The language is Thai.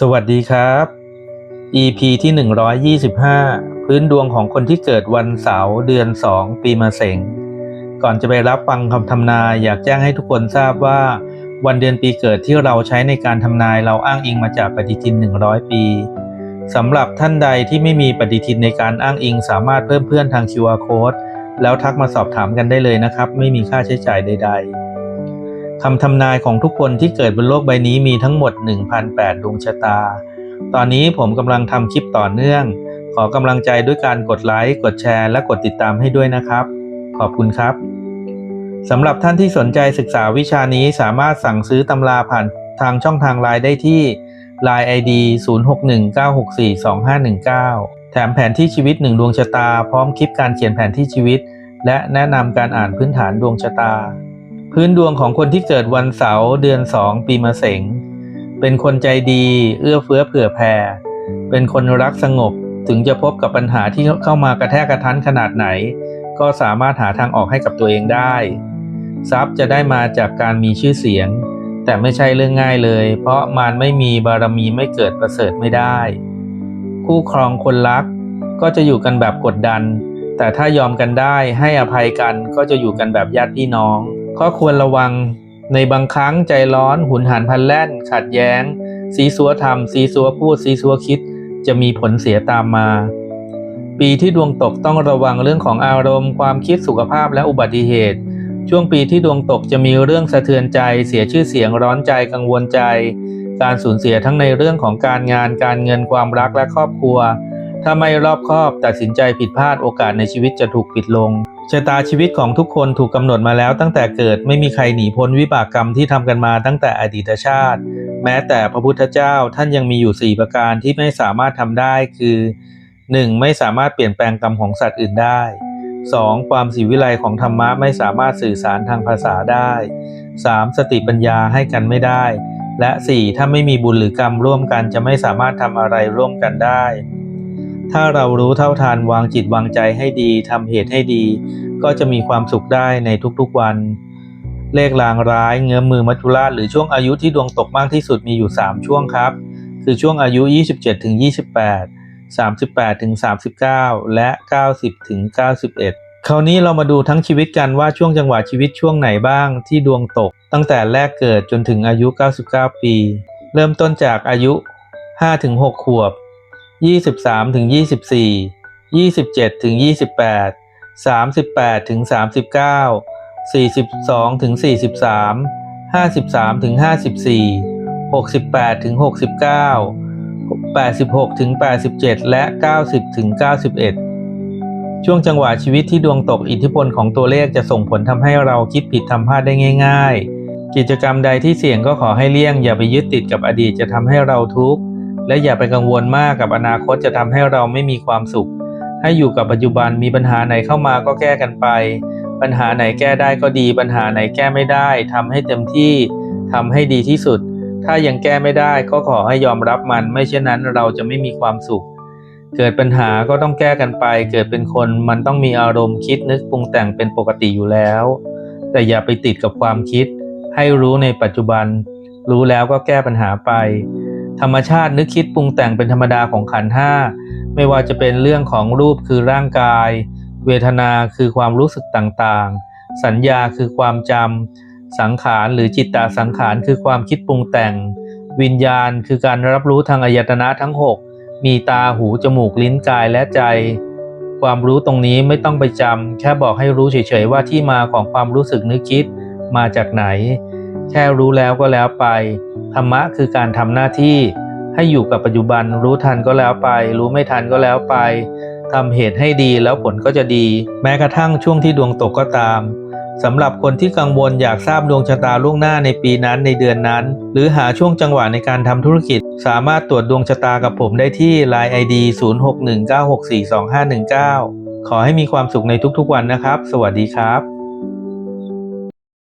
สวัสดีครับ EP ที่ 125 พื้นดวงของคนที่เกิดวันเสาร์เดือน 2 ปีมะเสงก่อนจะไปรับฟังคำทำนายอยากแจ้งให้ทุกคนทราบว่า วันเดือนปีเกิดที่เราใช้ในการทำนายเราอ้างอิงมาจากปฏิทิน 100 ปีสำหรับท่านใดที่ไม่มีปฏิทินในการอ้างอิงสามารถเพิ่มเพื่อนทาง QR Code แล้วทักมาสอบถามกันได้เลยนะครับ ไม่มีค่าใช้จ่ายใด ๆ คำทำนายของทุกคนที่เกิดบนโลกใบนี้มีทั้งหมด 1,008ดวงชะตา ตอนนี้ผมกำลังทำคลิปต่อเนื่อง ขอกำลังใจด้วยการกดไลค์ กดแชร์ และกดติดตามให้ด้วยนะครับ ขอบคุณครับ สำหรับท่านที่สนใจศึกษาวิชานี้สามารถสั่งซื้อตำราผ่านทางช่องทางไลน์ได้ที่ Line ID 0619642519 แถมแผนที่ชีวิตหนึ่งดวงชะตา พร้อมคลิปการเขียนแผนที่ชีวิต และแนะนำการอ่านพื้นฐานดวงชะตา พื้นดวงของคนที่เกิดวันเสาร์เดือน2ปีมะเสง เป็นคนใจดี เอื้อเฟื้อเผื่อแผ่ เป็นคนรักสงบ ถึงจะพบกับปัญหาที่เข้ามากระแทกกระทันขนาดไหน ก็สามารถหาทางออกให้กับตัวเองได้ ทรัพย์จะได้มาจากการมีชื่อเสียง แต่ไม่ใช่เรื่องง่ายเลย เพราะมันไม่มีบารมีไม่เกิดประเสริฐไม่ได้ คู่ครองคนรัก ก็จะอยู่กันแบบกดดัน แต่ถ้ายอมกันได้ให้อภัยกันก็จะอยู่กันแบบญาติพี่น้อง ก็ควรระวังในบางครั้งใจร้อน หุนหันพันแล่น ขัดแย้ง ซีซัวทำซีซัวพูดซีซัวคิด จะมีผลเสียตามมา ปีที่ดวงตกต้องระวังเรื่องของอารมณ์ ความคิดสุขภาพและอุบัติเหตุ ช่วงปีที่ดวงตกจะมีเรื่องสะเทือนใจ เสียชื่อเสียงร้อนใจกังวลใจ การสูญเสียทั้งในเรื่องของการงาน การเงินความรักและครอบครัว ถ้าไม่รอบคอบตัดสินใจผิดพลาดโอกาสในชีวิตจะถูกปิดลง ชะตาชีวิตของทุกคนถูกกำหนดมาแล้วตั้งแต่เกิดไม่มีใครหนีพ้นวิบากกรรมที่ทำกันมาตั้งแต่อดีตชาติ แม้แต่พระพุทธเจ้าท่านยังมีอยู่ 4 ประการที่ไม่สามารถทำได้คือ 1. ไม่สามารถเปลี่ยนแปลงกรรมของสัตว์อื่นได้ 2. ความสีวิไลของธรรมะไม่สามารถสื่อสารทางภาษาได้ 3. สติปัญญาให้กันไม่ได้ และ 4. ถ้าไม่มีบุญหรือกรรมร่วมกันจะไม่สามารถทำอะไรร่วมกันได้ ถ้าเรารู้เท่าทันวางจิตวางใจให้ดีทำเหตุให้ดี ก็จะมีความสุขได้ในทุกๆวัน เลขลางร้ายเงื้อมมือมัจจุราชหรือช่วงอายุที่ดวงตกมากที่สุดมีอยู่ 3 ช่วงครับ คือช่วงอายุ 27ถึง28 38ถึง39 และ 90ถึง91 คราวนี้เรามาดูทั้งชีวิตกันว่าช่วงจังหวะชีวิตช่วงไหนบ้างที่ดวงตก ตั้งแต่แรกเกิดจนถึงอายุ 99 ปี เริ่มต้นจากอายุ5ถึง6ขวบ 23ถึง24 27ถึง28 38ถึง39 42ถึง43 53ถึง54 68ถึง69 86ถึง87 และ 90ถึง91 ช่วงจังหวะชีวิตที่ดวงตกอิทธิพลของตัวเลขจะส่งผลทำให้เราคิดผิดทำพลาดได้ง่าย ๆ กิจกรรมใดที่เสี่ยงก็ขอให้เลี่ยง อย่าไปยึดติดกับอดีตจะทำให้เราทุกข์ และอย่าไปกังวลมากกับอนาคตจะทำให้เราไม่มีความสุข ให้อยู่กับปัจจุบันมีปัญหาไหนเข้ามาก็แก้กันไป ปัญหาไหนแก้ได้ก็ดี ปัญหาไหนแก้ไม่ได้ทำให้เต็มที่ทำให้ดีที่สุด ถ้ายังแก้ไม่ได้ก็ขอให้ยอมรับมัน ไม่เช่นนั้นเราจะไม่มีความสุข เกิดปัญหาก็ต้องแก้กันไป เกิดเป็นคนมันต้องมีอารมณ์คิดนึกปรุงแต่งเป็นปกติอยู่แล้ว แต่อย่าไปติดกับความคิด ให้รู้ในปัจจุบัน รู้แล้วก็แก้ปัญหาไป ธรรมชาตินึกคิดปรุงแต่งเป็นธรรมดาของขันห้าไม่ว่าจะเป็นเรื่องของรูปคือร่างกาย เวทนาคือความรู้สึกต่างๆ สัญญาคือความจำสังขารหรือจิตตสังขารคือความคิดปรุงแต่ง วิญญาณคือการรับรู้ทางอายตนะทั้ง 6 มีตาหูจมูกลิ้นกายและใจ ความรู้ตรงนี้ไม่ต้องไปจำแค่บอกให้รู้เฉยๆว่าที่มาของความรู้สึกนึกคิดมาจากไหน แค่รู้แล้วก็แล้วไป ธรรมะคือการทำหน้าที่ ให้อยู่กับปัจจุบันรู้ทันก็แล้วไป รู้ไม่ทันก็แล้วไปทำเหตุให้ดีแล้วผลก็จะดี แม้กระทั่งช่วงที่ดวงตกก็ตามสำหรับคนที่กังวลอยากทราบดวงชะตาล่วงหน้าในปีนั้นในเดือนนั้น หรือหาช่วงจังหวะในการทำธุรกิจ สามารถตรวจดวงชะตากับผมได้ที่ Line ID 0619642519 ขอให้มีความสุขในทุกๆวันนะครับ สวัสดีครับ